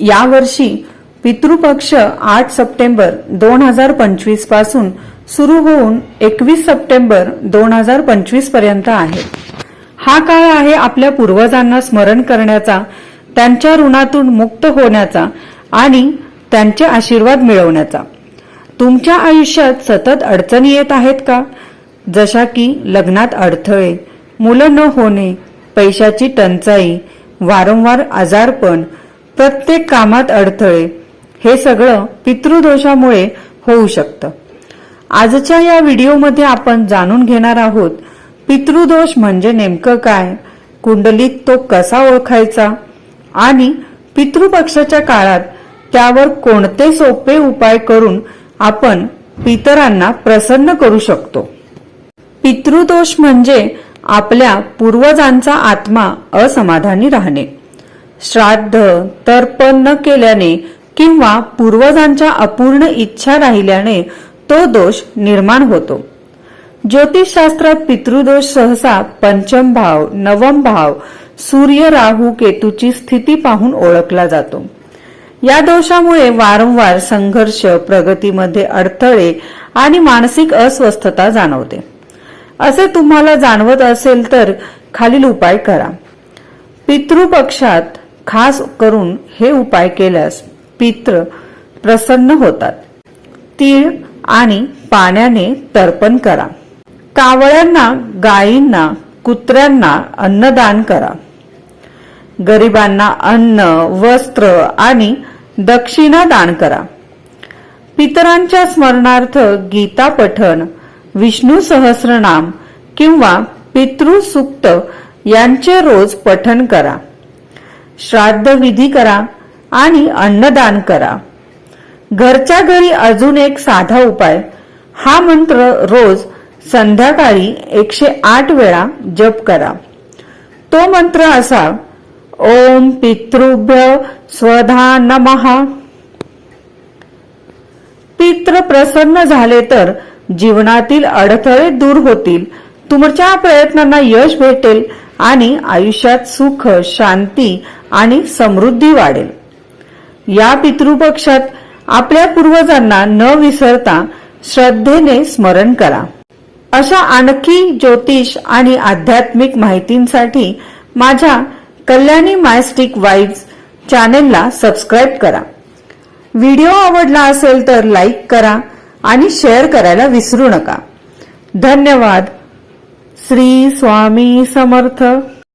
यावर्षी पितृपक्ष आठ सप्टेंबर दोन हजार पंचवीसपासून सुरू होऊन एकवीस सप्टेंबर दोन हजार पंचवीसपर्यंत आहे. हा काळ आहे आपल्या पूर्वजांना स्मरण करण्याचा त्यांच्या ऋणातून मुक्त होण्याचा आणि त्यांचे आशीर्वाद मिळवण्याचा. तुमच्या आयुष्यात सतत अडचणी येत आहेत का? जशा की लग्नात अडथळे मुलं न होणे पैशाची टंचाई वारंवार आजारपण प्रत्येक कामात अडथळे. हे सगळं पितृदोषामुळे होऊ शकतं. आजच्या या व्हिडिओमध्ये आपण जाणून घेणार आहोत पितृदोष म्हणजे नेमकं काय? कुंडलीत तो कसा ओळखायचा? आणि पितृपक्षाच्या काळात त्यावर कोणते सोपे उपाय करून आपण पितरांना प्रसन्न करू शकतो? पितृदोष म्हणजे आपल्या पूर्वजांचा आत्मा असमाधानी राहणे. श्राद्ध तर्पण न केल्याने किंवा पूर्वजांच्या अपूर्ण इच्छा राहिल्याने तो दोष निर्माण होतो. ज्योतिषशास्त्रात पितृदोष सहसा पंचम भाव नवम भाव सूर्य राहू केतूची स्थिती पाहून ओळखला जातो. या दोषामुळे वारंवार संघर्ष प्रगतीमध्ये अडथळे आणि मानसिक अस्वस्थता जाणवते. असे तुम्हाला जाणवत असेल तर खालील उपाय करा. पितृपक्षात खास करून हे उपाय केल्यास पित्र प्रसन्न होतात. तीळ आणि पाण्याने तर्पण करा. कावळ्यांना गायींना कुत्र्यांना अन्नदान करा. गरिबांना अन्न वस्त्र आणि दक्षिणा दान करा. पितरांच्या स्मरणार्थ गीता पठण विष्णू सहस्रनाम किंवा पितृसुक्त यांचे रोज पठण करा. श्राद्ध विधी करा आणि अन्नदान करा. घरच्या घरी अजून एक साधा उपाय. हा मंत्र रोज संध्याकाळी एकशे आठ वेळा जप करा. तो मंत्र असा ओम पितृभ्य स्वधा नमहा पित्र प्रसन्न झाले तर जीवनातील अडथळे दूर होतील तुमच्या प्रयत्नांना यश भेटेल आणि आयुष्यात सुख शांती आणि समृद्धी वाढेल. या पितृपक्षात आपल्या पूर्वजांना न विसरता श्रद्धेने स्मरण करा. अशा आणखी ज्योतिष आणि आध्यात्मिक माहितींसाठी माझ्या कल्याणी मायस्टिक वाईब्स चॅनेलला सबस्क्राईब करा. व्हिडिओ आवडला असेल तर लाईक करा आणि शेअर करायला विसरू नका. धन्यवाद. श्री स्वामी समर्थ.